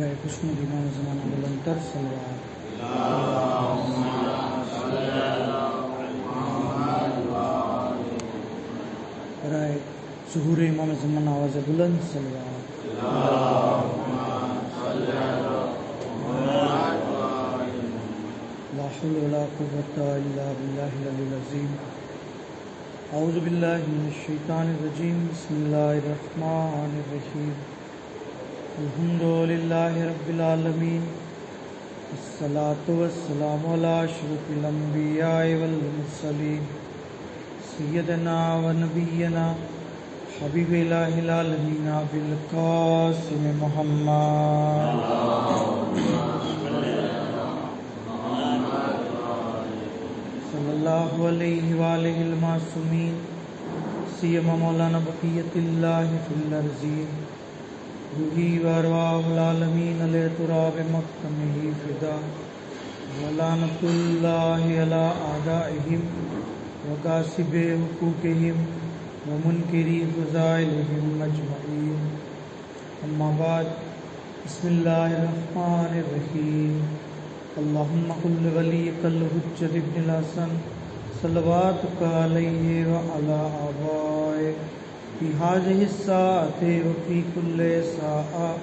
برائے خوشنو امام زمانہ بلندر صلوات۔ برائے ظہور امام زمانہ آواز بلند صلوات۔ لا حول ولا قوة إلا بالله العلي العظيم۔ أعوذ بالله من الشيطان الرجيم۔ بسم الله الرحمن الرحيم۔ الحمد للہ رب العالمین، الصلاة والسلام على اشرف الانبیاء والمرسلین، سیدنا و نبینا، حبیب الہ العالمین بالقاسم محمد. صلی اللہ علیہ وآلہ المعصومین، سیما مولانا بقیت اللہ فی الارضین روحی وارواہ العالمین علی تراب مقتمہی فدا ولانت اللہ علی آدائہم وقاسب حقوقہم ومنکری فضائلہم مجمعین اما بعد بسم اللہ الرحمن الرحیم اللہم قل ولی قل حجر ابن الحسن صلوات علیہ وعلا آبائے فی هذه الساعة وفي كل ساعة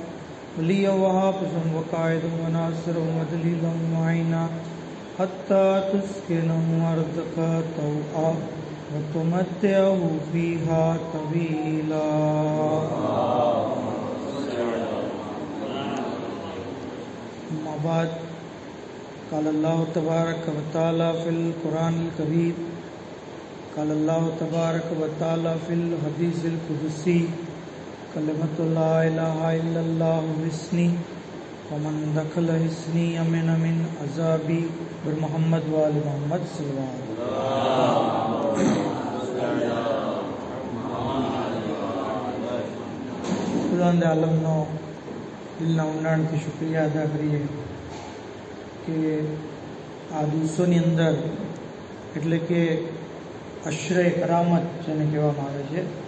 ولي وهابزم وقائد وناصر ومدليل ومعينا حتى تسكنه أرضك طوعا وتمتعه فيها طويلا بعد، قال اللہ تبارک و تعالیٰ فی القرآن القبیر قال الله تبارك وتعالى في الحديث القدسي كلمة لا إله إلا الله حسني ومن دخل حسني أمن من عذابي برمحمد وآل محمد صلى الله عليه وسلم ખુદાંદ આલમનો દિલના ઊંડાણથી શુક્રિયા અદા કરીએ કે આ દિવસોની અંદર એટલે કે અશ્રય કરામત જેને કહેવામાં આવે છે.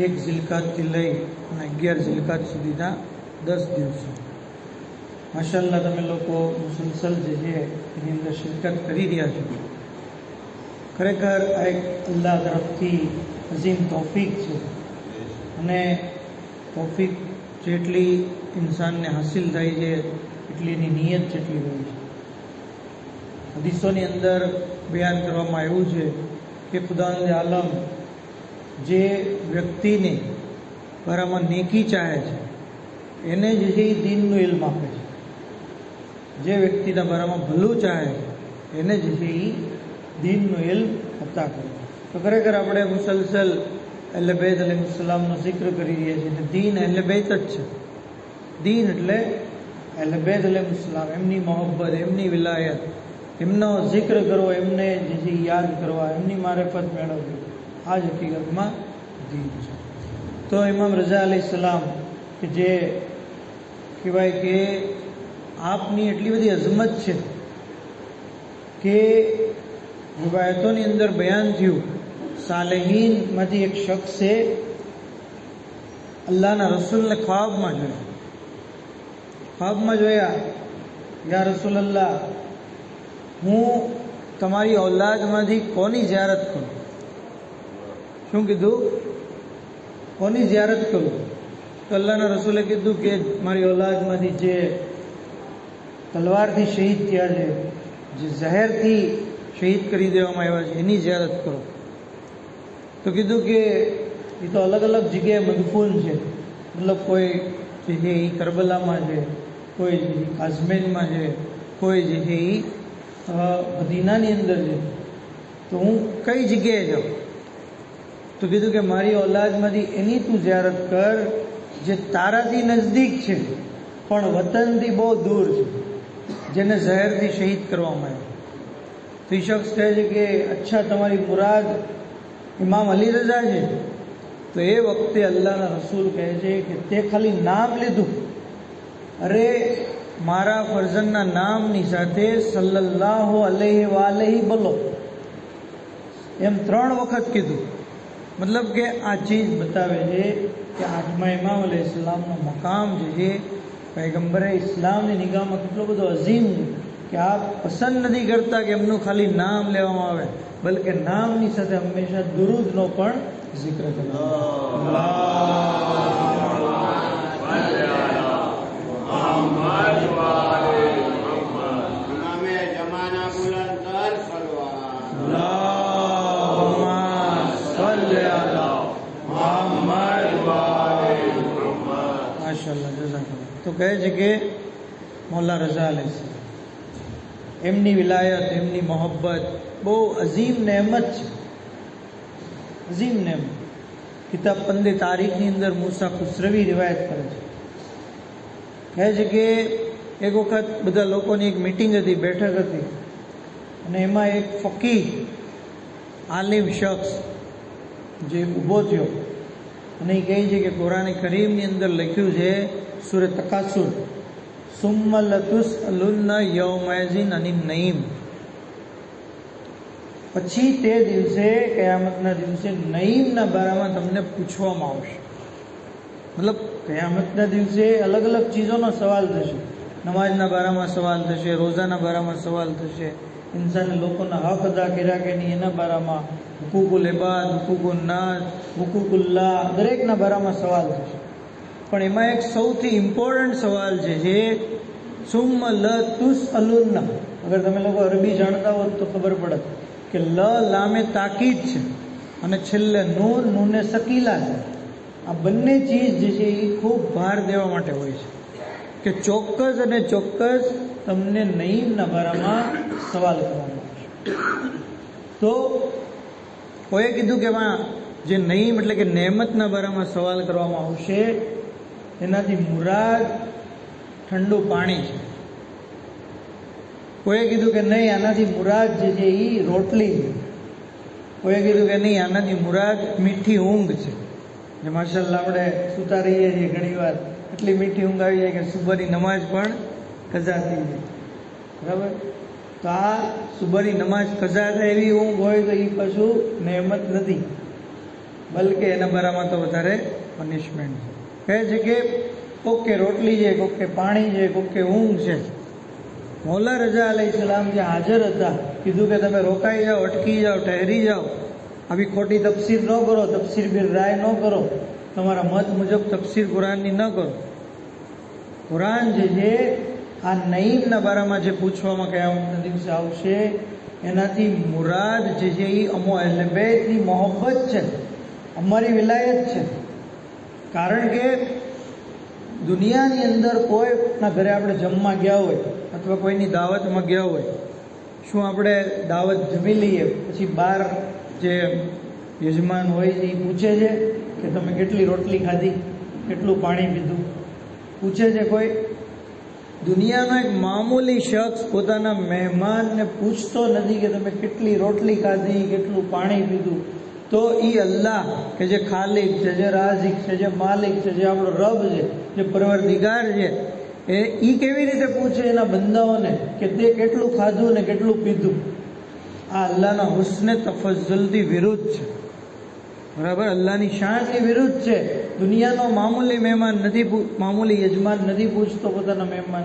એક ઝિલકાતથી લઈ અને અગિયાર ઝિલકાત સુધીના દસ દિવસો. માશાલ્લાહ તમે લોકો મુસલસલ જે છે, એની અંદર શિરકત કરી રહ્યા છો. ખરેખર આ એક અલ્લાહ તરફથી અઝીમ તોફીક છે. અને તોફીક જેટલી ઇન્સાનને હાસિલ થાય છે, એટલી એની નિયત જેટલી હોય છે. હદીસોની અંદર બયાન કરવામાં આવ્યું છે કે ખુદાંદ આલમ જે વ્યક્તિને બરાબર નેકી ચાહે છે, એને જ છે એ દીનનું ઇલ્મ આપે છે. જે વ્યક્તિના બરાબર ભલું ચાહે છે, એને જ છે એ દિનનું ઇલ્મ અતા કરે તો ખરેખર આપણે મુસલસલ અલ્લે બેદ અલીમસલામનો જિક્ર કરી રહ્યા છીએ અને દીન એટલે બેત જ છે. દીન એટલે અલ્લે બેદ અલીમસલામ એમની મોહબ્બત, એમની વિલાયત એમનો જિક્ર કરવો, એમને જે યાદ કરવા, એમની મારેફત મેળવવી, આ જ હકીકતમાં દીન છે. તો ઇમામ રઝા અલી સલામ કે જે કહેવાય કે આપની એટલી બધી અઝમત છે કે રિવાયતોની અંદર બયાન થયું, સાલેહીનમાંથી એક શખ્સે અલ્લાહના રસૂલને ખ્વાબમાં જોયા. ખ્વાબમાં જોયા, યા રસૂલ અલ્લાહ હું તમારી ઔલાદમાંથી કોની જ્યારત કરું? શું કીધું? કોની જ્યારત કરું? તો અલ્લાહના રસૂલે કીધું કે મારી ઔલાદમાંથી જે તલવારથી શહીદ થયા છે, જે ઝહેરથી શહીદ કરી દેવામાં આવ્યા છે, એની જ્યારત કરો. તો કીધું કે એ તો અલગ અલગ જગ્યાએ મદફૂન છે. મતલબ કોઈ જે છે એ કરબલામાં છે, કોઈ જે છે કાશ્મીરમાં છે, કોઈ જે છે એ મદીનાની અંદર છે. તો હું કઈ જગ્યાએ જાઉં? તો કીધું કે મારી ઔલાદમાંથી એની તું જ્યારત કર, જે તારાથી નજદીક છે, પણ વતનથી બહુ દૂર છે, જેને ઝહેરથી શહીદ કરવામાં આવ્યો. તો એ શખ્સ કહે છે કે, અચ્છા, તમારી મુરાદ ઇમામ અલી રઝા છે. તો એ વખતે અલ્લાહના રસૂલ કહે છે કે તે ખાલી નામ લીધું. અરે મારા ફરજનના નામની સાથે સલ્લલ્લાહુ અલહી વાલૈહિ બોલો. એમ ત્રણ વખત કીધું. મતલબ કે આ ચીજ બતાવે છે કે આઠમા ઇમામ અલ ઇસ્લામનો મકામ જે છે, પૈગંબરે ઇસ્લામની નિગાહમાં કેટલો બધો અઝીમ કે આ પસંદ નથી કરતા કે એમનું ખાલી નામ લેવામાં આવે, બલકે નામની સાથે હંમેશા દુરુદનો પણ જિક્ર નામે જમાના બુલંદ કર સલવાન માશાલ્લાહ જઝાકલ્લાહ. તો કહે છે કે મોલ્લા રઝા અલૈહિ સલામ એમની વિલાયત એમની મોહબ્બત બહુ અઝીમ નહેમત છે અઝીમ નહેમત કિતાબ પંદે તારીખની અંદર મૂસા ખુસરવી રિવાયત કરે છે છે કે એક વખત બધા લોકોની એક મિટિંગ હતી, બેઠક હતી. અને એમાં એક ફકી આલિમ શખ્સ જે ઊભો થયો. અને એ કહે છે કે કુરાન કરીમની અંદર લખ્યું છે સુરે તકાસુર સુમ્મલતુસ અલુન્ન યૌમૈઝિન અનિમ નઈમ પછી તે દિવસે, કયામતના દિવસે નઈમના બારામાં તમને પૂછવામાં આવશે. મતલબ કયામતના દિવસે અલગ અલગ ચીજોનો સવાલ થશે. નમાજના બારામાં સવાલ થશે રોઝાના બારામાં સવાલ થશે. ઇન્સાને લોકોના હક અદા કર્યા કે નહીં એના બારામાં હુકુકુલ એબાદ હુકુકુલ નાસ હુકુકુલ્લા દરેકના બારામાં સવાલ થશે. પણ એમાં એક સૌથી ઇમ્પોર્ટન્ટ સવાલ છે, જે સુમ લ તુસ અલુન્ના અગર તમે લોકો અરબી જાણતા હોત તો ખબર પડે કે લ લામે તાકીદ છે અને છેલ્લે નૂન નૂને સકીલા છે. આ બંને ચીજ જે છે એ ખૂબ ભાર દેવા માટે હોય છે. કે ચોક્કસ અને ચોક્કસ તમને નઈમના બારામાં સવાલ કરવામાં આવશે તો કોઈએ કીધું કે એમાં જે નઈમ એટલે કે નહેમતના બારામાં સવાલ કરવામાં આવશે, એનાથી મુરાદ ઠંડુ પાણી છે. કોઈએ કીધું કે નહીં, આનાથી મુરાદ જે છે એ રોટલી છે. કોઈએ કીધું કે નહીં, આનાથી મુરાદ મીઠી ઊંઘ છે. જે માશાલ્લાહ આપણે સુતા રહીએ છીએ ઘણી વાર એટલી મીઠી ઊંઘ આવી જાય કે સુબહની નમાજ પણ કઝા થઈ જાય. બરાબર? તો આ સુબહની નમાજ કઝા થાય એવી ઊંઘ હોય તો એ કશું નહેમત નથી. બલકે એના બરામાં તો વધારે પનિશમેન્ટ છે. કહે છે કે કોકે રોટલી છે, કોકે પાણી છે, કોકે ઊંઘ છે. મોલા રજા અલી સલામ જે હાજર હતા, કીધું કે તમે રોકાઈ જાઓ, અટકી જાઓ ઠહેરી જાઓ. આવી ખોટી તફસીર ન કરો, તફસીર બિર રાય ન કરો. તમારા મત મુજબ તફસીર કુરાનની ન કરો. કુરાન જે છે, આ નઈમના બારામાં જે પૂછવામાં કયામતના દિવસે આવશે, એનાથી મુરાદ જે છે એ અમો એટલે બેની મોહબ્બત છે. અમારી વિલાયત છે. કારણ કે દુનિયાની અંદર કોઈના ઘરે આપણે જમવા ગયા હોય, અથવા કોઈની દાવતમાં ગયા હોય, શું આપણે દાવત જમી લઈએ, પછી બહાર જે યજમાન હોય એ પૂછે છે કે તમે કેટલી રોટલી ખાધી, કેટલું પાણી પીધું. પૂછે છે કોઈ, દુનિયાનો એક મામૂલી શખ્સ પોતાના મહેમાનને પૂછતો નથી કે તમે કેટલી રોટલી ખાધી, કેટલું પાણી પીધું. તો એ અલ્લાહ કે જે ખાલિક છે, જે રાઝિક છે, જે માલિક છે, જે આપણો રબ છે, જે પરવરદિગાર છે, એ એ કેવી રીતે પૂછે એના બંદાઓને કે તે કેટલું ખાધું ને કેટલું પીધું? આ અલ્લાહના હુસ્ને તફઝુલથી વિરુદ્ધ છે. બરાબર? અલ્લાહની શાનની વિરુદ્ધ છે. દુનિયાનો મામૂલી મહેમાન નથી મામૂલી યજમાન નથી પૂછતો પોતાના મહેમાન.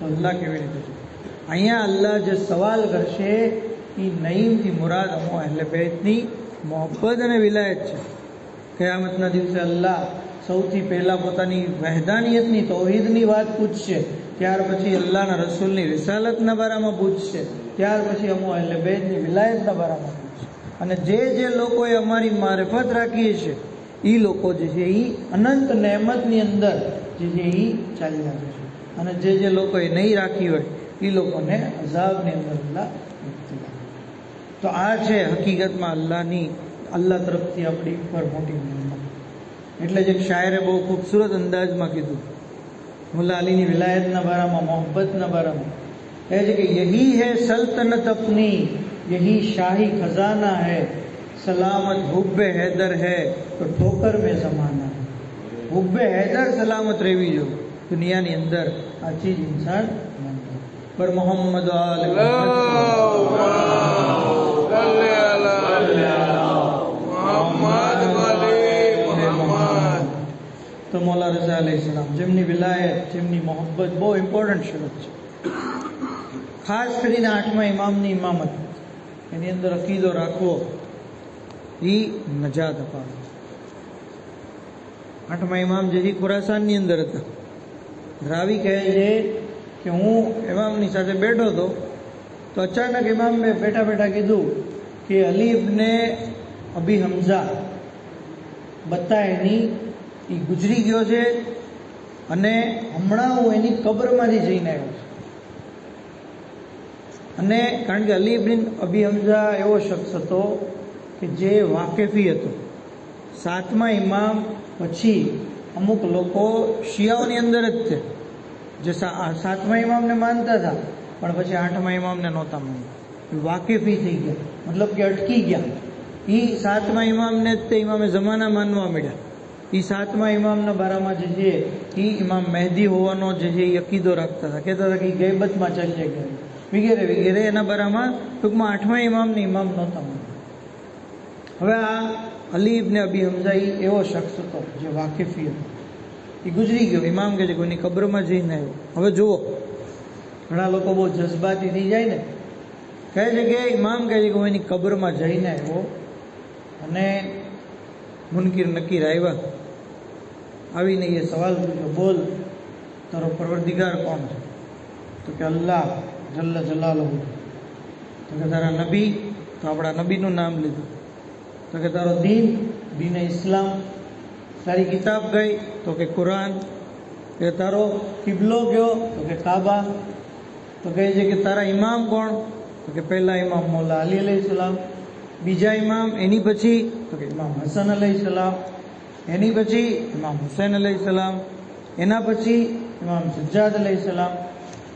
તો અલ્લાહ કેવી રીતે છે? અહીંયા અલ્લાહ જે સવાલ કરશે એ નઈમથી મુરાદ અમો એટલે બેતની મોહબ્બત અને વિલાયત છે. કયામતના દિવસે અલ્લાહ સૌથી પહેલાં પોતાની વહેદાનિયતની તોહિદની વાત પૂછશે. ત્યાર પછી અલ્લાહના રસૂલની રિસાલતના બારામાં પૂછશે ત્યાર પછી અમો એટલે બેતની વિલાયતના બારામાં પૂછશે અને જે જે લોકોએ અમારી મારફત રાખીએ છે એ લોકો જે છે એ અનંત નહેમતની અંદર જે છે એ ચાલી આવે છે. અને જે જે લોકોએ નહીં રાખી હોય એ લોકોને અઝાબની અંદર અલ્લાહ તો આ છે હકીકતમાં અલ્લાહની, અલ્લાહ તરફથી આપણી ઉપર મોટી એટલે જે શાયરે બહુ ખૂબસૂરત અંદાજમાં કીધું. મુલ્લા અલીની વિલાયતના બારામાં મોહબ્બતના બારામાં કહે છે કે યહી હે સલ્તનત અપની યહી શાહી ખજાના હૈ સલામત હુબ્બે હૈદર હૈ તો ઠોકર મેં સમાના હૈ હુબ્બે હૈદર સલામત રહેવી જો દુનિયાની અંદર આ ચીજ ઇન્સાન માનતો પર મોહમ્મદ આલ તો મોલા રજા સલામ, જેમની વિલાયત, જેમની મોહબ્બત બહુ ઇમ્પોર્ટન્ટ શરત છે. ખાસ કરીને આઠમા ઇમામની ઇમામત. એની અંદર અકીદો રાખવો, એ નજાત અપાવે. આઠમા ઇમામ જે ખુરાસાનની અંદર હતા. રાવી કહે છે કે હું ઇમામની સાથે બેઠો હતો, તો અચાનક ઇમામ બેઠા બેઠા કીધું કે અલીબને અભી હમઝા બતા એની એ ગુજરી ગયો છે અને હમણાં હું એની કબરમાંથી જઈને આવ્યો છું. અને કારણ કે અલી બિન અબી હમઝા એવો શખ્સ હતો કે જે વાકેફી હતો. સાતમા ઇમામ પછી અમુક લોકો શિયાઓની અંદર જ છે, જે સાતમા ઇમામને માનતા હતા, પણ પછી આઠમા ઇમામને નહોતા માનતા. વાકેફી થઈ ગયા, મતલબ કે અટકી ગયા. એ સાતમા ઇમામને તે ઇમામે જમાના માનવા મળ્યા. એ સાતમા ઇમામના બારામાં જે છે એ ઇમામ મહેદી હોવાનો જે છે એ અકીદો રાખતા હતા. કહેતા હતા કે ગેબતમાં ચાલ્યા ગયા. વગેરે વગેરે, એના બારામાં ટૂંકમાં આઠમા ઇમામને ઇમામ નહોતા. હવે આ અલી ઇબને અબી હમઝા ઈ એવો શખ્સ હતો, જે વાકેફી હતો. એ ગુજરી ગયો. ઇમામ કે છે, કોઈની કબ્રમાં જઈને આવ્યો. હવે જુઓ. ઘણા લોકો બહુ જજબાતી થઈ જાય ને. કહે છે કે, ઇમામ કહે છે કે, હું એની કબરમાં જઈને આવ્યો અને મુનકીર નકીર આવ્યા આવીને એ સવાલ પૂછ્યો, બોલ, તારો પરવરદિગાર કોણ છે? તો કે, અલ્લાહ, જલ્લ જલાલહુ. તો કે, તારા નબી? તો આપણા નબીનું નામ લીધું. તો કે, તારો દીન દીન ઇસ્લામ. તારી કિતાબ ગઈ, તો કે, કુરાન. કે, તારો કિબલો ગયો? તો કે, કાબા. તો કહે છે કે, તારા ઇમામ કોણ? તો કે, પહેલા ઇમામ મોલા અલી અલૈહિ સલામ. બીજા ઇમામ, એની પછી, તો કે ઇમામ હસન અલહી સલામ, એની પછી ઇમામ હુસૈન અલહી સલામ, એના પછી ઇમામ સજ્જાદ અલહી સલામ,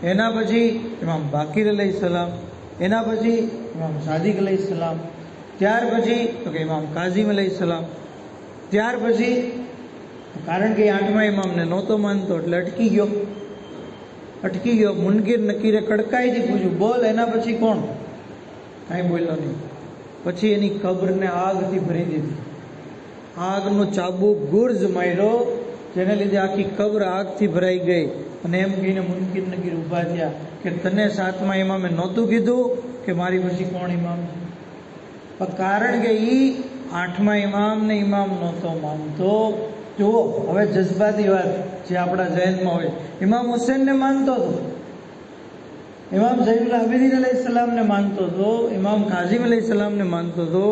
એના પછી ઇમામ બાકીર અલહી સલામ, એના પછી ઇમામ સાદિક અલહી સલામ, ત્યાર પછી, તો કે ઇમામ કાઝિમ અલહી સલામ, ત્યાર પછી, કારણ કે આઠમા ઇમામને નહોતો માનતો, એટલે અટકી ગયો. અટકી ગયો મુનગીર નકીરે કડકાઈથી પૂછ્યું, બોલ, એના પછી કોણ? કાંઈ બોલ્યો નહીં. પછી એની કબરને આગથી ભરી દીધી. આગનો ચાબુક ગુર્જ માર્યો, જેને લીધે આખી કબર આગથી ભરાઈ ગઈ. અને એમ કહીને મુનકીર નકીર ઊભા થયા. કે તને સાતમા ઇમામે નહોતું કીધું કે મારી પછી કોણ ઇમામ પણ કારણ કે ઈ આઠમા ઇમામને ઇમામ નહોતો માનતો. જુઓ, હવે જજ્બાતી વાત જે આપણા જૈનમાં હોય. ઇમામ હુસેનને માનતો હતો. ઇમામ ઝૈનુલ આબિદીન અલૈહિ સલામને માનતો હતો, ઇમામ કાઝિમ અલૈહિ સલામને માનતો હતો,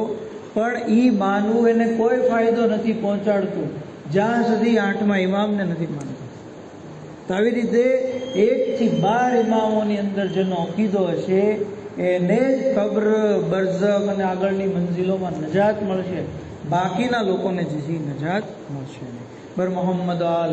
પણ એ માનવું એને કોઈ ફાયદો નથી પહોંચાડતું, જ્યાં સુધી આઠમા ઇમામને નથી માનતો. તો આવી રીતે એકથી બાર ઇમામોની અંદર જેનો અકીદો હશે, એને જ કબ્ર બરઝક અને આગળની મંજિલોમાં નજાત મળશે. બાકીના લોકોને જીજી નજાત મળશે નહીં. બર મોહમ્મદ આલ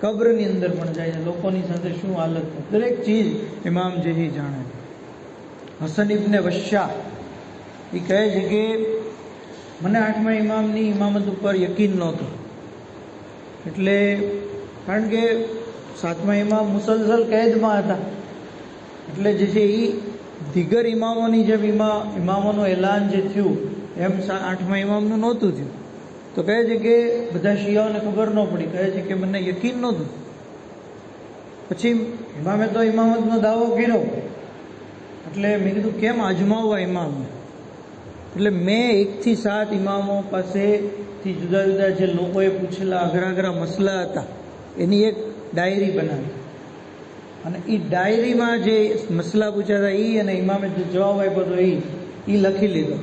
કબ્રની અંદર પણ જાય છે. લોકોની સાથે શું હાલત દરેક ચીજ ઇમામ જેહી જાણે છે. હસન વશ્યા એ કહે છે કે, મને આઠમા ઇમામની ઇમામત ઉપર યકીન નહોતું. એટલે કારણ કે સાતમા ઇમામ મુસલસલ કેદમાં હતા. એટલે જે છે એ દિગર ઇમામોની જેમ ઇમા, ઇમામોનું એલાન જે થયું, એમ આઠમા ઇમામનું નહોતું થયું. તો કહે છે કે બધા શિયાઓને ખબર ન પડી. કહે છે કે મને યકીન નહોતું પછી ઇમામે તો ઇમામતનો દાવો કર્યો. એટલે મેં કીધું, કેમ અજમાવવા ઇમામને? એટલે મેં એકથી સાત ઇમામો પાસેથી જુદા જુદા જે લોકોએ પૂછેલા અઘરા અઘરા મસલા હતા, એની એક ડાયરી બનાવી. અને એ ડાયરીમાં જે મસલા પૂછ્યા હતા એ અને ઇમામે જે જવાબ આપ્યો હતો એ લખી લીધો.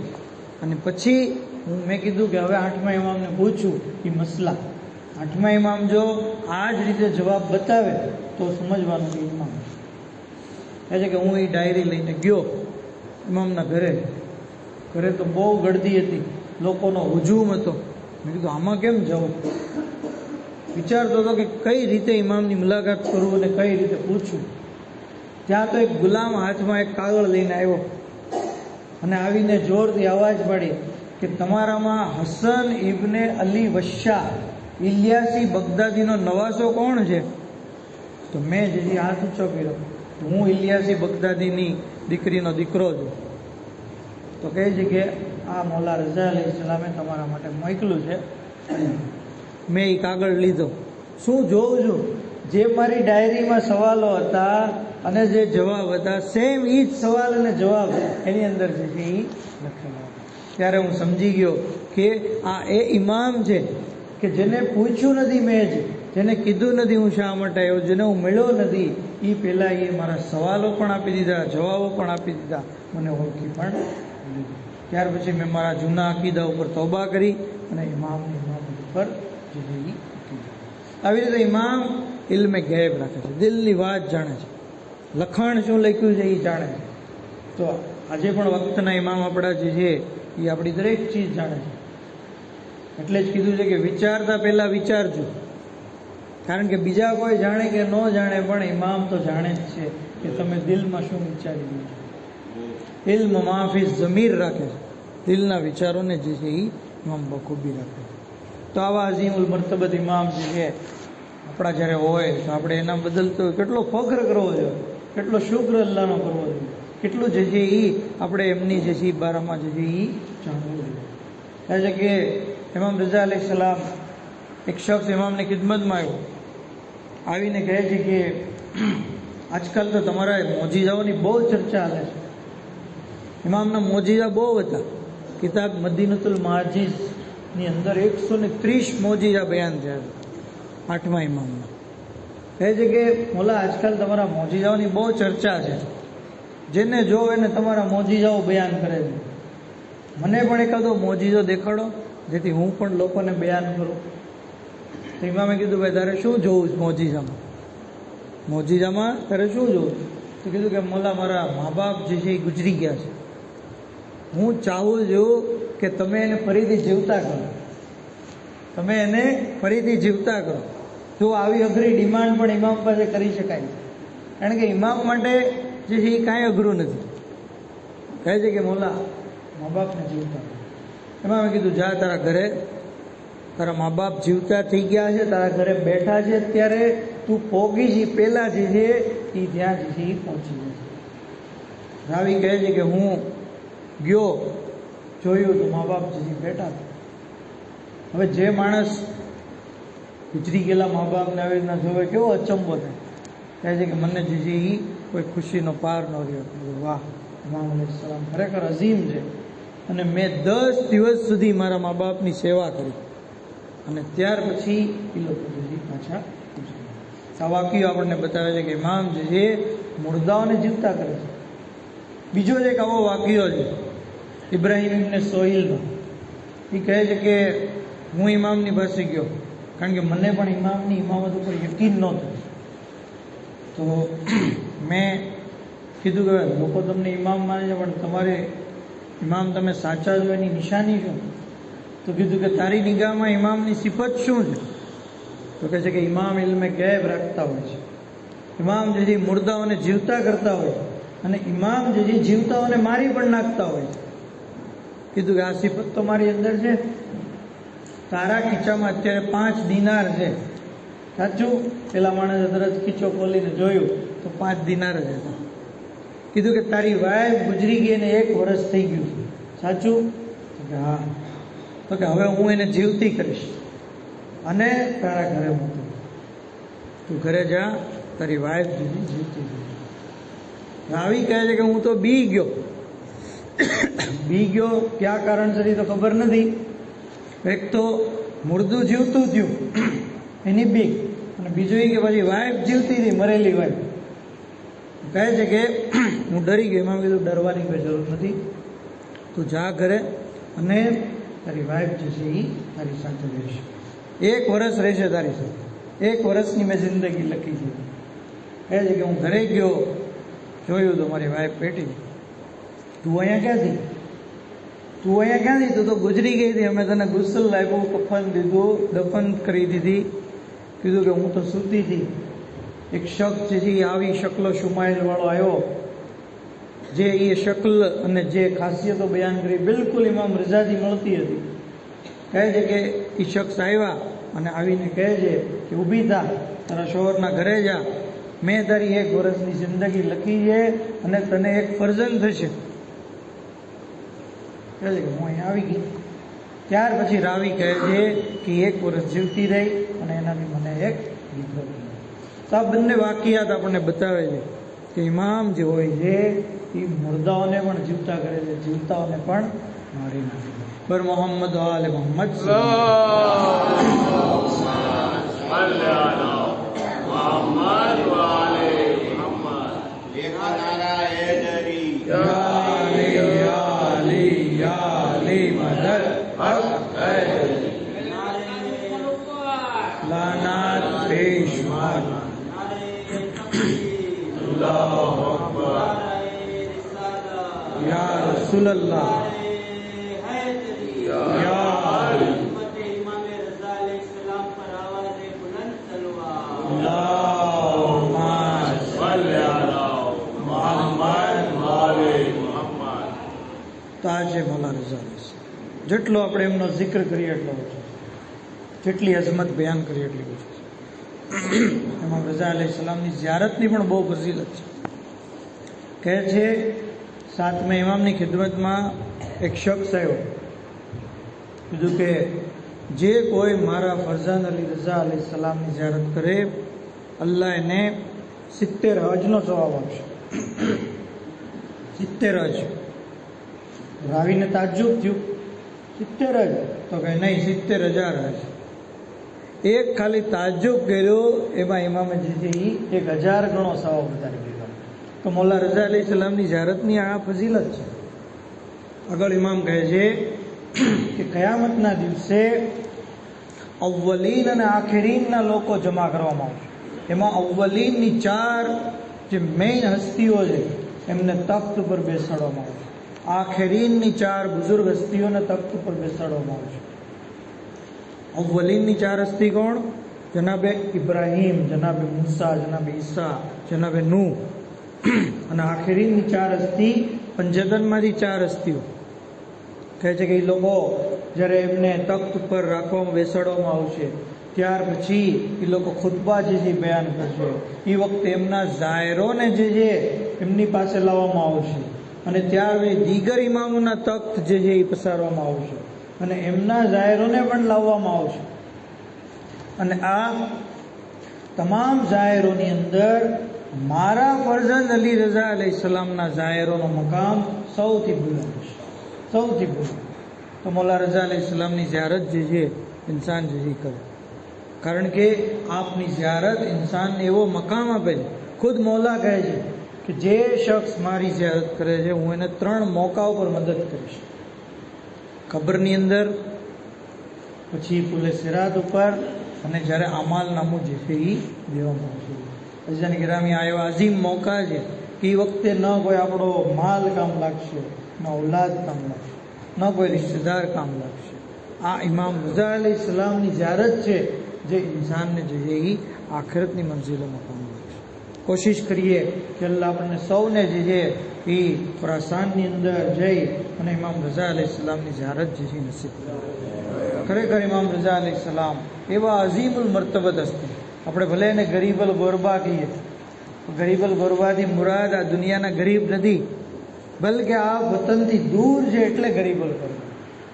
અને પછી હું મેં કીધું કે હવે આઠમા ઇમામને પૂછું એ મસલા. આઠમા ઇમામ જો આ જ રીતે જવાબ બતાવે તો સમજવાનું કે ઇમામ. કહે છે કે હું એ ડાયરી લઈને ગયો ઇમામના ઘરે. ઘરે તો બહુ ગળદી હતી. લોકોનો હુજુમ હતો. મેં કીધું, આમાં કેમ જવું? વિચારતો હતો કે કઈ રીતે ઇમામની મુલાકાત કરું અને કઈ રીતે પૂછું. ત્યાં તો એક ગુલામ હાથમાં એક કાગળ લઈને આવ્યો. અને આવીને જોરથી અવાજ પાડી કે તમારામાં હસન ઇબ્ને અલી વશ્શા, ઇલિયાસી બગદાદીનો નવાસો કોણ છે? તો મેં જે હાથ ઊંચો કર્યો. હું ઇલિયાસી બગદાદીની દીકરીનો દીકરો છું. તો કહે છે કે આ મોલા રઝા અલી સલામે તમારા માટે મોકલું છે. મેં એ કાગળ લીધો. શું જોઉં છું? જે મારી ડાયરીમાં સવાલો હતા અને જે જવાબ હતા સેમ એ જ સવાલ અને જવાબ એની અંદર જે છે એ લખેલા હતા. ત્યારે હું સમજી ગયો કે આ એ ઇમામ છે કે જેને પૂછ્યું નથી મેં જ, જેને કીધું નથી હું શા માટે આવ્યો, જેને હું મળ્યો નથી એ પહેલાં એ મારા સવાલો પણ આપી દીધા, જવાબો પણ આપી દીધા, મને ઓળખી પણ ત્યાર પછી મેં મારા જૂના અકીદા ઉપર તોબા કરી અને ઇમામની ઇમામ ઉપર જે છે એ અકીદા. આવી રીતે ઇમામ ઇલમે ગેબ રાખે છે, દિલની વાત જાણે છે. લખાણ શું લખ્યું છે એ જાણે છે. તો આજે પણ વખતના ઇમામ આપણા જે છે એ આપણી દરેક ચીજ જાણે છે. એટલે જ કીધું છે કે વિચારતા પહેલાં વિચારજો. કારણ કે બીજા કોઈ જાણે કે ન જાણે પણ ઇમામ તો જાણે જ છે કે તમે દિલમાં શું વિચારી રહ્યો છો. ઇલ્મ માફી જમીર રાખે છે. દિલના વિચારોને જે છે એ ઇમામ બખૂબી રાખે છે. તો આવા અઝીમુલ મરતબત ઇમામ જે છે, આપણા જ્યારે હોય તો આપણે એના બદલ તો કેટલો ફખર કરવો જોઈએ. કેટલો શુક્ર અલ્લાહનો કરવો જોઈએ. કેટલું જે છે એ આપણે એમની જે છે એ બારામાં જે છે એ છે કે ઇમામ રજા અલી સલામ એક શખ્સ ઇમામની ખિદમતમાં આવ્યો. આવીને કહે છે કે આજકાલ તો તમારા મોજીજાઓની બહુ ચર્ચા હાલે છે. ઇમામના મોજીજા બહુ હતા. કિતાબ મદીનતુલ માજીઝની અંદર એકસો ને ત્રીસ મોજીજા બયાન થયા આઠમા ઇમામના કહે છે કે મોલા, આજકાલ તમારા મોજીજાઓની બહુ ચર્ચા છે. જેને જો એને તમારા મોજીજાઓ બયાન કરે છે. મને પણ એકાદો મોજીજો દેખાડો, જેથી હું પણ લોકોને બયાન કરું. તો ઇમામે કીધું, ભાઈ, તારે શું જોવું મોજીજામાં? મોજીજામાં તારે શું જોવું? તો કીધું કે, મોલા, મારા મા બાપ જે છે એ ગુજરી ગયા છે. હું ચાહું છું કે તમે એને ફરીથી જીવતા કરો. તમે એને ફરીથી જીવતા કરો. જો આવી અઘરી ડિમાન્ડ પણ ઇમામ પાસે કરી શકાય. કારણ કે ઇમામ માટે જે છે એ કાંઈ અઘરું નથી. કહે છે કે, મોલા મા બાપને જીવતા એમાં મેં કીધું જા તારા ઘરે તારા મા બાપ જીવતા થઈ ગયા છે તારા ઘરે બેઠા છે ત્યારે તું પોગી છે પહેલાં જે છે એ ત્યાં જે છે એ પહોંચી ગયો રાવી કહે છે કે હું ગયો જોયું તો મા બાપ જે બેઠા હવે જે માણસ ગુજરી ગયેલા મા બાપને આવી રીતના જોવે કેવો અચંબો થાય કહે છે કે મને જીજી કોઈ ખુશીનો પાર ન રહ્યો વાહ ઇમામ સલામ ખરેખર અઝીમ છે અને મેં દસ દિવસ સુધી મારા મા બાપની સેવા કરી. અને ત્યાર પછી એ લોકો જે પાછા વાક્યો આપણને બતાવે છે કે ઇમામ જે છે, મુર્દાઓને જીવતા કરે છે. બીજો એક આવો વાક્યો છે, ઇબ્રાહિમ ઇબ્ને સોહિલનો. એ કહે છે કે, હું ઇમામની પાસે ગયો, કારણ કે મને પણ ઇમામની ઇમામત ઉપર યકીન નહોતું. તો મેં કીધું કે, લોકો તમને ઇમામ માને છે, પણ તમારે ઇમામ, તમે સાચા છો, એની નિશાની શું? તો કીધું કે તારી નિગાહમાં ઇમામની સિફત શું છે? તો કહે છે કે ઇમામ ઇલમે ગેબ રાખતા હોય છે. ઇમામ જે મુર્દાઓને જીવતા કરતા હોય અને ઇમામ જે જીવતાઓને મારી પણ નાખતા હોય કીધું કે આ સિફત તો મારી અંદર છે. તારા ખીચામાં અત્યારે પાંચ દિનાર છે. સાચું? પેલા માણસે તરત ખીચો ખોલીને જોયું, તો પાંચ દિનાર જ હતા. કીધું કે તારી વાઈફ ગુજરી ગઈ અને એક વર્ષ થઈ ગયું સાચું? કે હા. તો કે હવે હું એને જીવતી કરીશ. અને તારા ઘરે મૂકું. તું ઘરે જા, તારી વાઈફ જીવી, જીવતી રાવી કહે છે કે હું તો બી ગયો. બી ગયો કયા કારણસર તો ખબર નથી. એક તો મુર્દું જીવતું થયું, એની બીક અને બીજું એ કે પછી વાઈફ જીવતી હતી મરેલી વાઈફ કહે છે કે હું ડરી ગયો, એમાં કીધું ડરવાની કોઈ જરૂર નથી. તું જા ઘરે અને તારી વાઈફ જે છે એ તારી સાથે રહેશે. એક વર્ષ રહેશે તારી સાથે. એક વર્ષની મેં જિંદગી લખી છે. કહે છે કે હું ઘરે ગયો, જોયું તો મારી વાઈફ પેટી તું અહીંયા ક્યાંથી? તું અહીંયા ક્યાંથી? તું તો ગુજરી ગઈ હતી. અમે તને ગુસ્સલ લાગ્યું, કફન દીધું, દફન કરી દીધી. કીધું કે હું તો સૂતી હતી. એક શખ્સ જે એ આવી શકલો શુમાયેલ વાળો આવ્યો. જે એ શકલ અને જે ખાસિયતો બયાન કરી બિલકુલ ઇમામ રજાથી મળતી હતી. કહે છે કે એ શખ્સ આવ્યા અને આવીને કહે છે કે ઊભી થા, તારા શોહરના ઘરે જા. મેં તારી એક વર્ષની જિંદગી લખી છે અને તને એક ફરજન થશે. કહે છે કે હું અહીંયા આવી ગઈ ત્યાર પછી રાવી કહે છે કે એક વર્ષ જીવતી રહી અને એનાથી મને એક દીકરો તો આ બંને વાકિયાત આપણને બતાવે છે કે ઇમામ જે હોય છે એ મુર્દાઓને પણ જીવતા કરે છે જીવતાઓને પણ મારી નાખે. બર મોહમ્મદ આલે મોહમ્મદ લેખનારા રસૂલલ્લાહ. યા અલી. અલ્લાહુમ્મા સલ્લી અલા મુહમ્મદ તો આ છે મૌલા રઝા અલી જેટલો આપણે એમનો જિક્ર કરીએ એટલો ઓછો જેટલી અઝમત બયાન કરીએ એટલી ઓછી એમાં રઝા અલી સલામની જ્યારતની પણ બહુ ફઝીલત છે. કહે છે સાતમા ઇમામની ખિદમતમાં એક શખ્સ આવ્યો. કીધું કે, જે કોઈ મારા ફરઝાન અલી રઝા અલી સલામની ઝિયારત કરે, અલ્લાહ એને સિત્તેર હજનો જવાબ આપશે. સિત્તેર હજ. રાવીને તાજુબ થયું. સિત્તેર હજ. તો કે નહીં, સિત્તેર હજાર હજ. એક ખાલી તાજુબ કર્યો, એમાં ઇમામે જે એ એક હજાર ગણો સવાબ વધારી દીધો તો મોલ્લા રજા અલી સલામની જારતની આ ફઝીલત છે. આગળ ઇમામ કહે છે કે કયામતના દિવસે અવ્વલીન અને આખીરીનના લોકો જમા કરવામાં આવશે. એમાં અવ્વલીનની ચાર જે મેઇન હસ્તીઓ છે, એમને તખ્ત ઉપર બેસાડવામાં આવશે. આખેરીનની ચાર બુઝુર્ગ હસ્તીઓને તખ્ત ઉપર બેસાડવામાં આવશે. અવ્વલીનની ચાર હસ્તી કોણ? જનાબે ઇબ્રાહીમ, જનાબે મૂસા, જનાબે ઈસા, જનાબે નૂ અને આખેરીની ચાર હસ્તી પંચતનમાંથી ચાર હસ્તીઓ. કહે છે કે એ લોકો જ્યારે એમને તખ્ત ઉપર રાખવામાં, બેસાડવામાં આવશે, ત્યાર પછી એ લોકો ખુદબા જે જે બયાન કરશે. એ વખતે એમના જાયરોને જે છે એમની પાસે લાવવામાં આવશે. અને ત્યાર દીગર ઇમામોના તખ્ત જે છે એ પસારવામાં આવશે. અને એમના જાયરોને પણ લાવવામાં આવશે. અને આ તમામ જાયરોની અંદર મારા ફરજંદ અલી રઝા અલી સલામના જાયરોનો મકામ સૌથી બુલંદ છે સૌથી બુલંદ તો મોલા રઝા અલી સલામની ઝિયારત જે છે, ઇન્સાન જે કરે. કારણ કે આપની ઝિયારત ઇન્સાનને એવો મકામ આપે છે. ખુદ મૌલા કહે છે કે જે શખ્સ મારી ઝિયારત કરે છે, હું એને ત્રણ મોકા ઉપર મદદ કરીશ. ખબરની અંદર, પછી પુલે સિરાત ઉપર, અને જ્યારે અમાલ નામું જે છે એ દેવામાં આવશે. અજાની ગિરામી આ એવા અઝીમ મોકા છે. કે એ વખતે ન કોઈ આપણો માલ કામ લાગશે, ન ઔલાદ કામ લાગશે, ન કોઈ રિશ્તેદાર કામ લાગશે. આ ઇમામ રઝા અલી સલામની જારત છે જે ઇન્સાનને જે છે એ આખરતની મંઝિલોમાં કામ લાગશે કોશિશ કરીએ કે અલ્લાહ આપણને સૌને જે છે એ ખુરાસાનની અંદર જઈ અને ઇમામ રઝા અલી સલામની જારત જે છે એ નસીબ કરે ખરેખર ઇમામ રઝા અલી સલામ એવા અઝીમુલ મર્તબત હસ્તી આપણે ભલે એને ગરીબલ ગોરબા કહીએ ગરીબલ ગોરબાથી મુરાદ આ દુનિયાના ગરીબ નથી. બલકે આ વતનથી દૂર છે એટલે ગરીબલ ગોરબા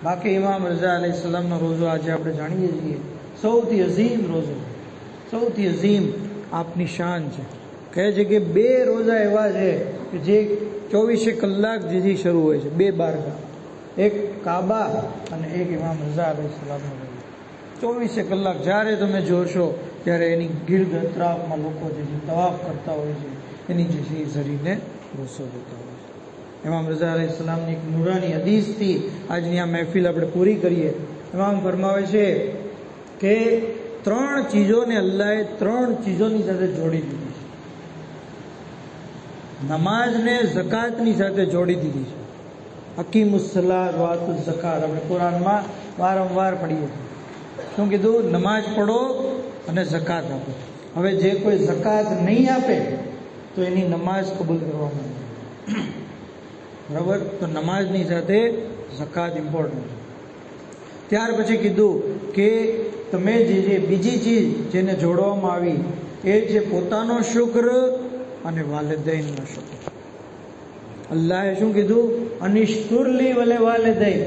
બાકી ઇમામ રજા અલી સલામનો રોજો આજે આપણે જાણીએ છીએ. સૌથી અઝીમ રોજો. સૌથી અઝીમ આપની શાન છે. કહે છે કે બે રોજા એવા છે કે જે ચોવીસે કલાક જેથી શરૂ હોય છે. બે બારગા. એક કાબા અને એક ઇમામ રજા અલી સલામનો રોજો. ચોવીસે કલાક જ્યારે તમે જોશો, ત્યારે એની ગીર્દ અતરાફમાં લોકો જે તવાફ કરતા હોય છે, એની જે છે ઝરીને રોસો જોતા હોય છે. એમાં રઝા અલી સલામની એક નુરાની હદીસથી આજની આ મહેફિલ આપણે પૂરી કરીએ. એમાં ફરમાવે છે કે ત્રણ ચીજોને અલ્લાહે ત્રણ ચીજોની સાથે જોડી દીધી છે. નમાઝને ઝકાતની સાથે જોડી દીધી છે. અકીમુસલા વાતુ ઝકાત. આપણે કુરાનમાં વારંવાર પડીએ છીએ. શું કીધું? નમાઝ પઢો અને ઝકાત આપો. હવે જે કોઈ ઝકાત નહીં આપે, તો એની નમાઝ કબૂલ કરવામાં આવે. બરાબર? તો નમાઝની સાથે ઝકાત ઇમ્પોર્ટન્ટ ત્યાર પછી કીધું કે તમે જે જે બીજી ચીજ જેને જોડવામાં આવી, એ છે પોતાનો શુક્ર અને વાલિદૈનનો શુક્ર. અલ્લાહે શું કીધું? અનિષ્તુરલી વલે વાલિદૈન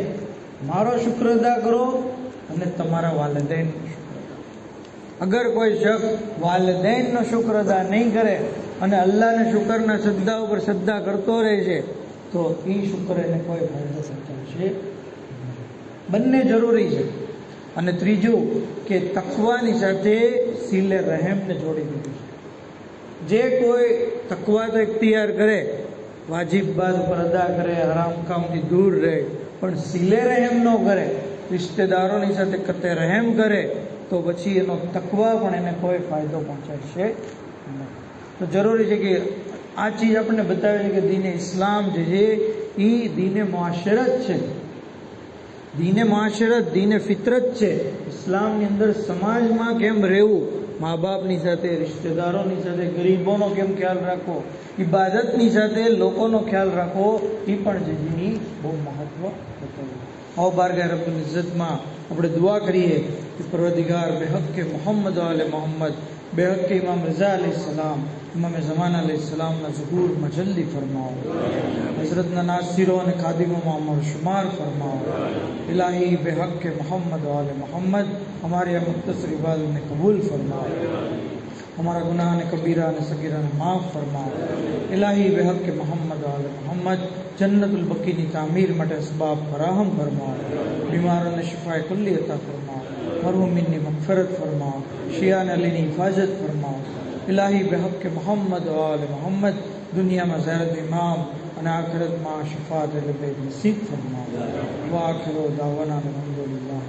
મારો શુક્ર અદા કરો અને તમારા કરો. અગર કોઈ શખ્સ વાલિદૈનનો શુક્ર અદા નહીં કરે અને અલ્લાહને શુક્રના શ્રદ્ધા ઉપર શ્રદ્ધા કરતો રહે છે, તો એ શુક્ર એને કોઈ ફાયદો પહોંચાડશે બંને જરૂરી છે. અને ત્રીજું કે તકવાની સાથે સિલે રહેમને જોડી દીધું છે. જે કોઈ તકવા તો ઇખ્તિયાર કરે, વાજિબ બાદ ઉપર અદા કરે, હરામ કામથી દૂર રહે, પણ સિલે રહેમ ન કરે રિશ્તેદારોની સાથે કતે રહેમ કરે, તો પછી એનો તકવા પણ એને કોઈ ફાયદો પહોંચાડશે નહીં. તો જરૂરી છે કે આ ચીજ આપણને બતાવે છે કે દીને ઇસ્લામ જે છે એ દીને માશરત છે. દીને માશરત, દીને ફિતરત છે. ઇસ્લામની અંદર સમાજમાં કેમ રહેવું? મા બાપની સાથે, રિશ્તેદારોની સાથે, ગરીબોનો કેમ ખ્યાલ રાખવો? ઇબાદતની સાથે લોકોનો ખ્યાલ રાખવો એ પણ જે બહુ મહત્વ બતાવ્યું او بارگاہ رب العزت ما اپنے دعا کریے کہ پروگار بے حق کے محمد والمد بے حق کے امام رضا علیہ السلام، امام زمان علیہ السلام زبور ظہور مجلی فرماؤ حضرت ناصیروں قادم و معمر شمار فرماؤ الہی بے حق کے محمد آل محمد، ہمارے مختصر عبادت نے قبول فرماؤ ہمارا گناہ نے کبیرہ نے سگیرہ نے معاف فرما الہی بحق کے محمد آل محمد، جنت البقی کی تعمیر مٹ اسباب فراہم فرما بیمار نے شفا کلی عطا فرما مرحوم نے مغفرت فرما شیعہ نے علی نے حفاظت فرما الہی بحق کے محمد آل محمد، دنیا میں زیرت امام انا آخرت ماں شفاعت لب نصیب فرما واخر دعوانا الحمد للہ